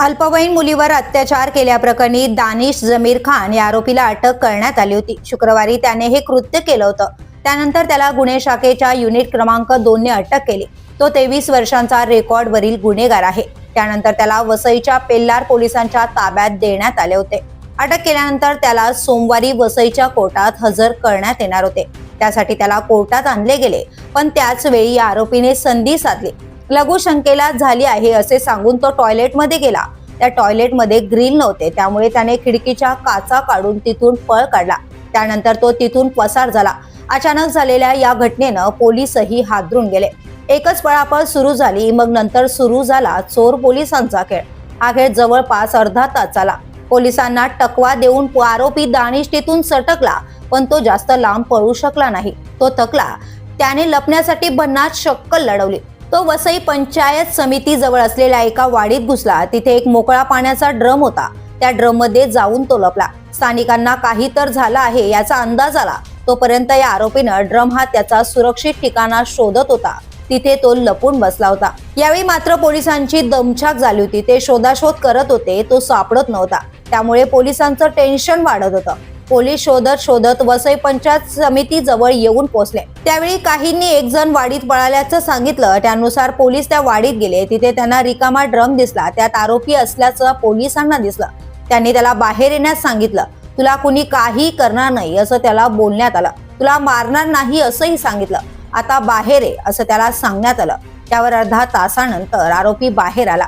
अल्पवयीन मुलीवर अत्याचार केल्याप्रकरणी दानिश जमीर खान या आरोपीला अटक करण्यात आली होती. शुक्रवारी त्याने हे कृत्य केलं होतं. त्यानंतर त्याला गुन्हे शाखेच्या युनिट क्रमांक दोनने अटक केली. तो तेवीस वर्षांचा रेकॉर्डवरील गुन्हेगार आहे. त्यानंतर त्याला वसईच्या पेल्लार पोलिसांच्या ताब्यात देण्यात आले होते. अटक केल्यानंतर त्याला सोमवारी वसईच्या कोर्टात हजर करण्यात येणार होते. त्यासाठी त्याला कोर्टात आणले गेले पण त्याच वेळी या आरोपीने संधी साधली. लघुशंकेला झाली आहे असे सांगून तो टॉयलेटमध्ये गेला. त्या टॉयलेटमध्ये ग्रील नव्हते त्यामुळे त्याने खिडकीच्या काचा काढून तिथून पळ काढला. त्यानंतर तो तिथून पसार झाला. अचानक झालेल्या या घटनेनं पोलीसही हादरून गेले. एकच पळापळ सुरू झाली मग नंतर सुरू झाला चोर पोलिसांचा खेळ. हा खेळ जवळपास अर्धा तास चाला पोलिसांना टकवा देऊन आरोपी दानिश तिथून सटकला पण तो जास्त लांब पळू शकला नाही. तो थकला. त्याने लपण्यासाठी भन्नाट शक्कल लढवली. तो वसई पंचायत समिती जवळ असलेल्या एका वाडीत घुसला. तिथे एक मोकळा पाण्याचा ड्रम होता. त्या ड्रममध्ये जाऊन तो लपला. स्थानिकांना काही तर झालं आहे याचा अंदाज आला. तोपर्यंत या आरोपीनं ड्रम हा त्याचा सुरक्षित ठिकाणा शोधत होता. तिथे तो लपून बसला होता. यावेळी मात्र पोलिसांची दमछाक झाली होती. ते शोधाशोध करत होते. तो सापडत नव्हता. त्यामुळे पोलिसांचं टेन्शन वाढत होतं. पोलीस शोधत शोधत वसई पंचायत समिती जवळ येऊन पोहोचले. त्यावेळी काहींनी एक जण वाडीत पळाल्याचं सांगितलं. त्यानुसार पोलीस त्या वाडीत गेले. तिथे त्यांना रिकामा ड्रम दिसला. त्यात आरोपी असल्याचं पोलिसांना दिसलं. त्यांनी त्याला बाहेर येण्यास सांगितलं. तुला कुणी काही करणार नाही असं त्याला बोलण्यात आलं. तुला मारणार नाही असंही सांगितलं. आता बाहेर आहे असं त्याला सांगण्यात आलं. त्यावर अर्धा तासानंतर आरोपी बाहेर आला.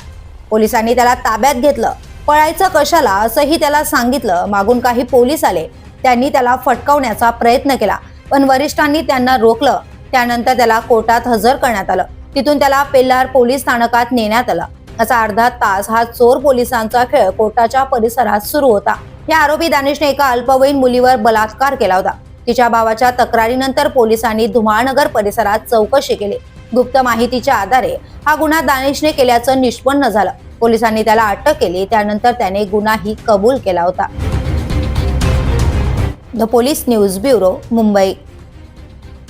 पोलिसांनी त्याला ताब्यात घेतलं. पळायचं कशाला असंही त्याला सांगितलं. मागून काही पोलीस आले. त्यांनी त्याला फटकावण्याचा प्रयत्न केला. पण वरिष्ठांनी त्यांना रोखलं. त्यानंतर त्याला कोर्टात हजर करण्यात आलं. तिथून त्याला पेल्लार पोलीस स्थानकात नेण्यात आलं. असा अर्धा तास हा चोर पोलिसांचा खेळ कोर्टाच्या परिसरात सुरू होता. या आरोपी दानिशने एका अल्पवयीन मुलीवर बलात्कार केला होता. तिच्या भावाच्या तक्रारीनंतर पोलिसांनी धुमाळनगर परिसरात चौकशी केली. गुप्त माहितीच्या आधारे हा गुन्हा दानिशने केल्याचं निष्पन्न झालं. पोलिसांनी त्याला अटक केली. त्यानंतर त्याने गुन्हाही कबूल केला होता. The police news bureau Mumbai.